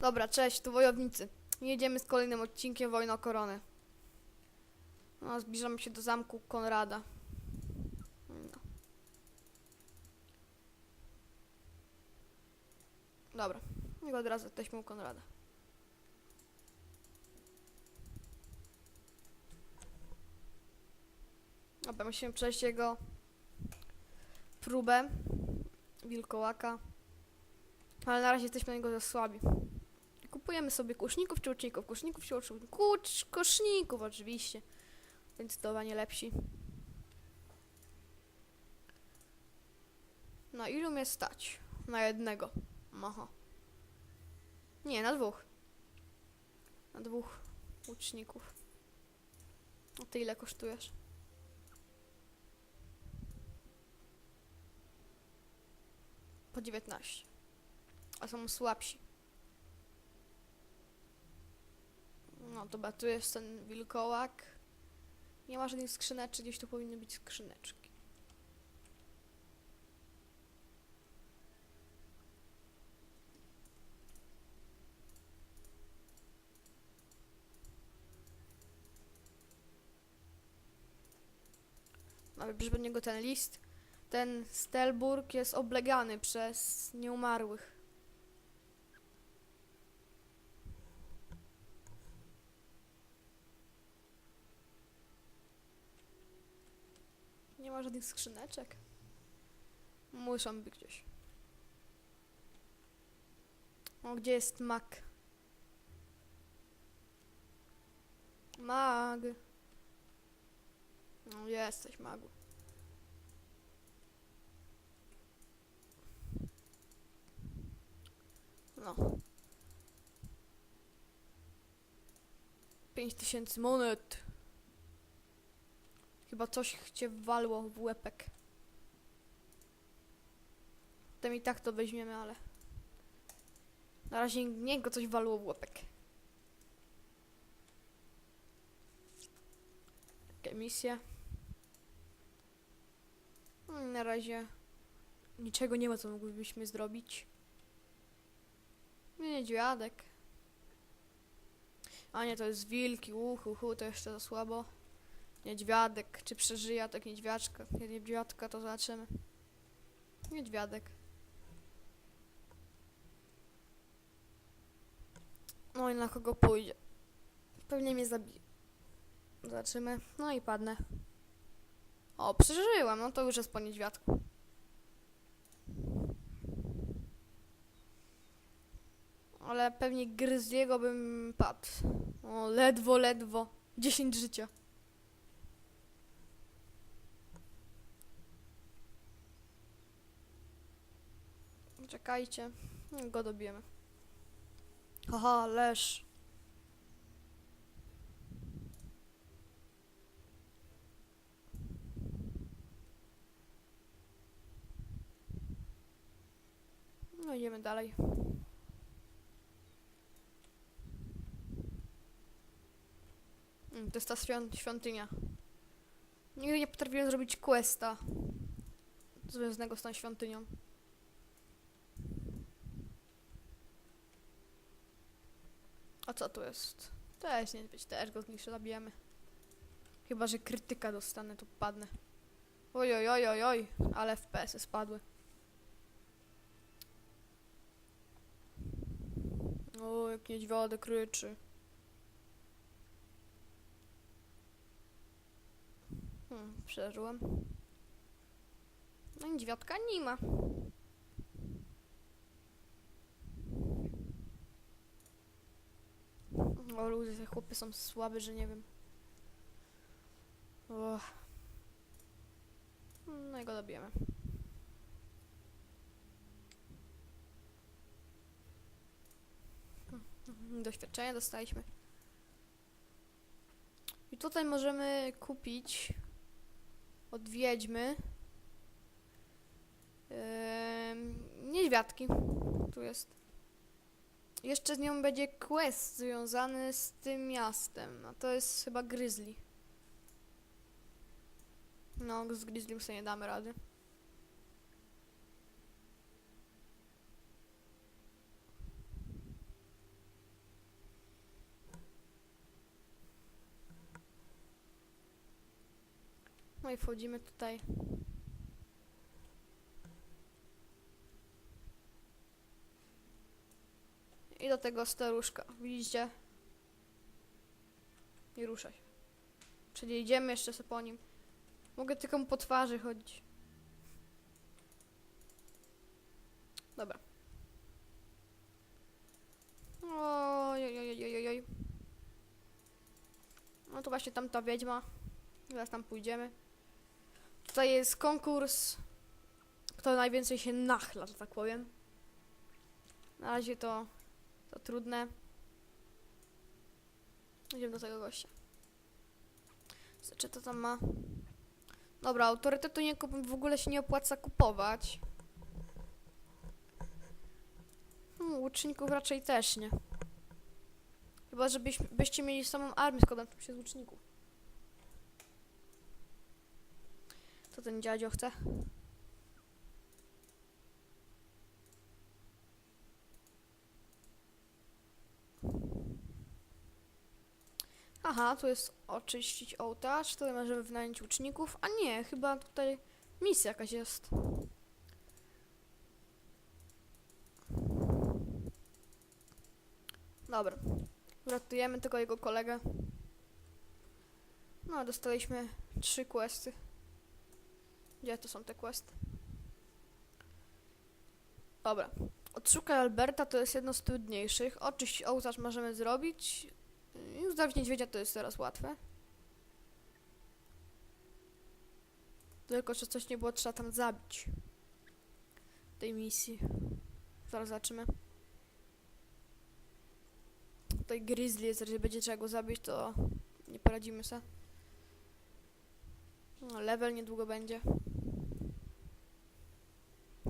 Dobra, cześć, tu wojownicy. Jedziemy z kolejnym odcinkiem Wojna o Koronę. No, zbliżamy się do zamku Konrada. No. Dobra, i od razu jesteśmy u Konrada. Dobra, musimy przejść jego próbę wilkołaka. Ale na razie jesteśmy na niego za słabi. Kupujemy sobie kuszników czy uczników? Kuszników czy uczników? Kucz, oczywiście. Zdecydowanie lepsi. Na ilu mnie stać? Na jednego. Aha. Nie, na dwóch. Na dwóch łuczników. A ty ile kosztujesz? Po 19. A są słabsi. No dobra, tu jest ten wilkołak. Nie ma żadnych skrzyneczek, gdzieś tu powinny być skrzyneczki. Mamy przy niego ten list. Ten Stelburg jest oblegany przez nieumarłych. Nie ma żadnych skrzyneczek. Muszą być gdzieś. O, gdzie jest mak? Mag. No, jesteś magu. No. Pięć tysięcy monet. Chyba coś cię walło w łepek. Potem i tak to weźmiemy, ale... Na razie niego coś walło w łepek. Takie misje. Mm, Na razie niczego nie ma, co moglibyśmy zrobić. Niedźwiadek. A nie, to jest wilki, uhu, hu, to jeszcze za słabo. Niedźwiadek, czy przeżyje tak niedźwiadka? Niedźwiadka, to zobaczymy. Niedźwiadek. No i na kogo pójdzie? Pewnie mnie zabije. Zobaczymy. No i padnę. O, przeżyłam, no to już jest po niedźwiadku. Ale pewnie gryzliego bym padł. O, ledwo, ledwo. 10 życia. Czekajcie. Go dobijemy. Haha, leż. No idziemy dalej. Mm, To jest ta świąt świątynia. Nigdy nie potrafiłem zrobić questa związanego z tą świątynią. Co tu jest? Też nie być, też go zniszczę, zabijemy. Chyba, że krytyka dostanę, to padnę. Oj, oj, oj, oj, oj, ale FPS-y spadły. O, jak niedźwiadek ryczy. Hmm, przeżyłem. No niedźwiadka nie ma. O ludzie, te chłopy są słabe, że nie wiem. No i go dobijemy. Mhm, Doświadczenia dostaliśmy. I tutaj możemy kupić od wiedźmy em, niedźwiadki. Tu jest. Jeszcze z nią będzie quest związany z tym miastem. A to jest chyba Grizzly. No, z Grizzlym sobie nie damy rady. No i wchodzimy tutaj I do tego staruszka. Widzicie? Nie rusza się. Czyli idziemy jeszcze sobie po nim. Mogę tylko mu po twarzy chodzić. Dobra. Oj, oj, oj, oj. No to właśnie tamta wiedźma. Zaraz tam pójdziemy. Tutaj jest konkurs. Kto najwięcej się nachla, że tak powiem. Na razie to, to trudne. Idziemy do tego gościa. Czy to tam ma? Dobra, autorytetu nie kup- w ogóle się nie opłaca kupować. Hmm, łuczników raczej też nie. Chyba, żebyś, byście mieli samą armię składającą się z łuczników. Co ten dziadzio chce? Aha, tu jest oczyścić ołtarz, tutaj możemy wynająć łuczników, a nie, chyba tutaj misja jakaś jest. Dobra, uratujemy tego jego kolegę. No, dostaliśmy trzy questy. Gdzie to są te questy? Dobra. Odszukaj Alberta to jest jedno z trudniejszych. Oczyść ołtarz możemy zrobić. I Uzdrawić niedźwiedzia to jest teraz łatwe. Tylko, że coś nie było trzeba tam zabić. Tej misji. Zaraz zobaczymy. Tutaj Grizzly jest, jeżeli będzie trzeba go zabić, to nie poradzimy sobie. No, level niedługo będzie.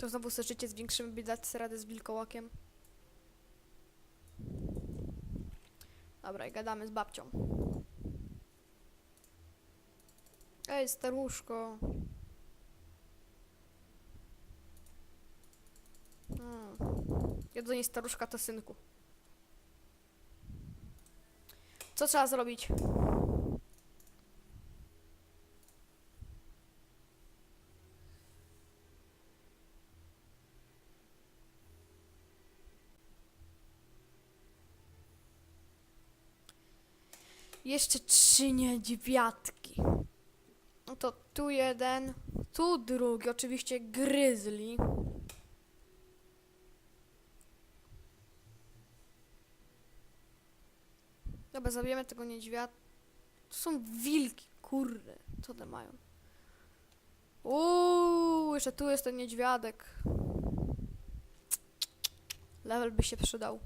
To znowu sobie życie zwiększymy, sobie radę z wilkołakiem. Dobra, i gadamy z babcią. Ej, staruszko. Hmm. Jedzenie staruszka to synku. Co trzeba zrobić? Jeszcze trzy niedźwiadki. No to tu jeden, tu drugi, oczywiście gryzli. Dobra, zabijemy tego niedźwiadka. To są wilki, kurde, co one mają? Uuu, jeszcze tu jest ten niedźwiadek. Level by się przydał.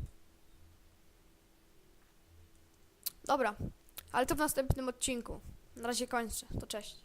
Dobra, ale to w następnym odcinku. Na razie kończę. To cześć.